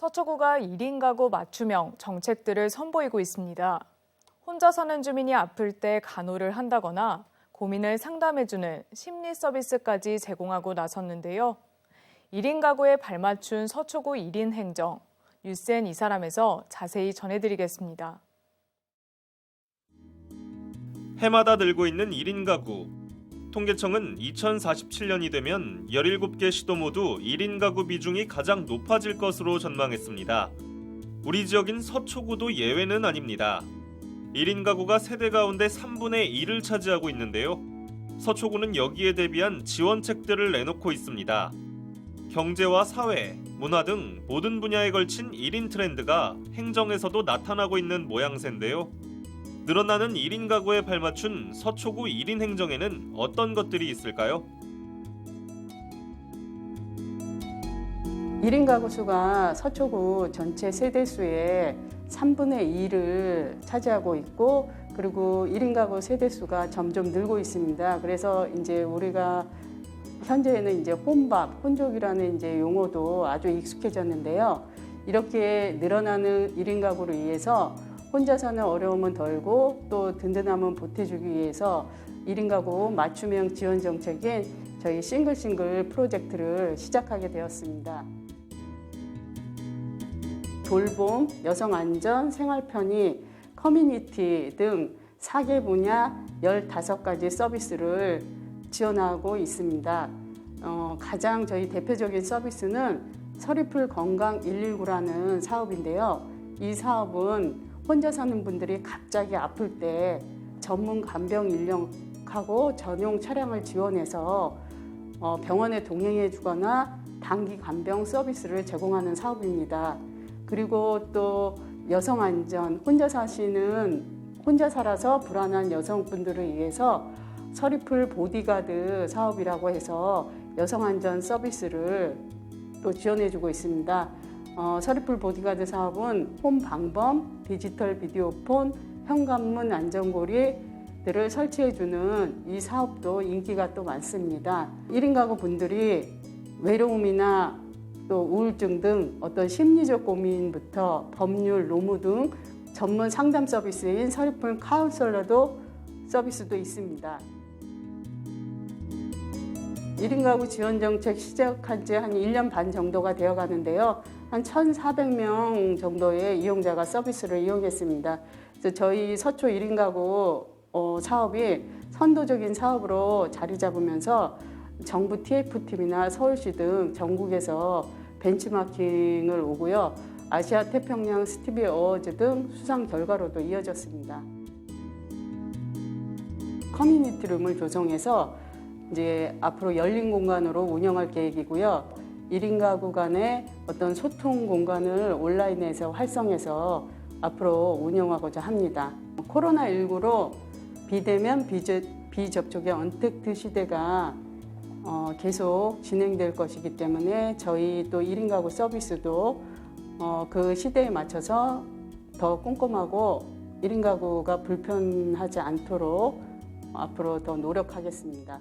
서초구가 1인 가구 맞춤형 정책들을 선보이고 있습니다. 혼자 사는 주민이 아플 때 간호를 한다거나 고민을 상담해주는 심리 서비스까지 제공하고 나섰는데요. 1인 가구에 발맞춘 서초구 1인 행정, 뉴스엔 이 사람에서 자세히 전해드리겠습니다. 해마다 늘고 있는 1인 가구. 통계청은 2047년이 되면 17개 시도 모두 1인 가구 비중이 가장 높아질 것으로 전망했습니다. 우리 지역인 서초구도 예외는 아닙니다. 1인 가구가 세대 가운데 3분의 1을 차지하고 있는데요. 서초구는 여기에 대비한 지원책들을 내놓고 있습니다. 경제와 사회, 문화 등 모든 분야에 걸친 1인 트렌드가 행정에서도 나타나고 있는 모양새인데요. 늘어나는 1인 가구에 발맞춘 서초구 1인 행정에는 어떤 것들이 있을까요? 1인 가구 수가 서초구 전체 세대 수의 3분의 2를 차지하고 있고 그리고 1인 가구 세대 수가 점점 늘고 있습니다. 그래서 이제 우리가 현재는 이제 혼밥, 혼족이라는 이제 용어도 아주 익숙해졌는데요. 이렇게 늘어나는 1인 가구를 위해서 혼자 사는 어려움은 덜고 또 든든함은 보태주기 위해서 1인 가구 맞춤형 지원 정책인 저희 싱글싱글 프로젝트를 시작하게 되었습니다. 돌봄, 여성 안전, 생활 편의, 커뮤니티 등 4개 분야 15가지 서비스를 지원하고 있습니다. 어, 가장 저희 대표적인 서비스는 서리풀 건강 119라는 사업인데요. 이 사업은 혼자 사는 분들이 갑자기 아플 때 전문 간병 인력하고 전용 차량을 지원해서 어, 병원에 동행해 주거나 단기 간병 서비스를 제공하는 사업입니다. 그리고 또 여성 안전, 혼자 사시는 혼자 살아서 불안한 여성분들을 위해서 서리풀 보디가드 사업이라고 해서 여성 안전 서비스를 또 지원해주고 있습니다. 어, 서리풀 보디가드 사업은 홈 방범, 디지털 비디오폰, 현관문 안전고리들을 설치해주는 이 사업도 인기가 또 많습니다. 1인 가구 분들이 외로움이나 또 우울증 등 어떤 심리적 고민부터 법률, 노무 등 전문 상담 서비스인 서리풀 카운셀러도 서비스도 있습니다. 1인 가구 지원 정책 시작한 지 한 1년 반 정도가 되어 가는데요. 한 1,400명 정도의 이용자가 서비스를 이용했습니다. 그래서 저희 서초 1인 가구 어, 사업이 선도적인 사업으로 자리 잡으면서 정부 TF팀이나 서울시 등 전국에서 벤치마킹을 오고요. 아시아 태평양 스티비 어워즈 등 수상 결과로도 이어졌습니다. 커뮤니티 룸을 조성해서 이제 앞으로 열린 공간으로 운영할 계획이고요. 1인 가구 간의 어떤 소통 공간을 온라인에서 활성해서 앞으로 운영하고자 합니다. 코로나19로 비대면 비접촉의 언택트 시대가 어, 계속 진행될 것이기 때문에 저희 또 1인 가구 서비스도 어, 그 시대에 맞춰서 더 꼼꼼하고 1인 가구가 불편하지 않도록 앞으로 더 노력하겠습니다.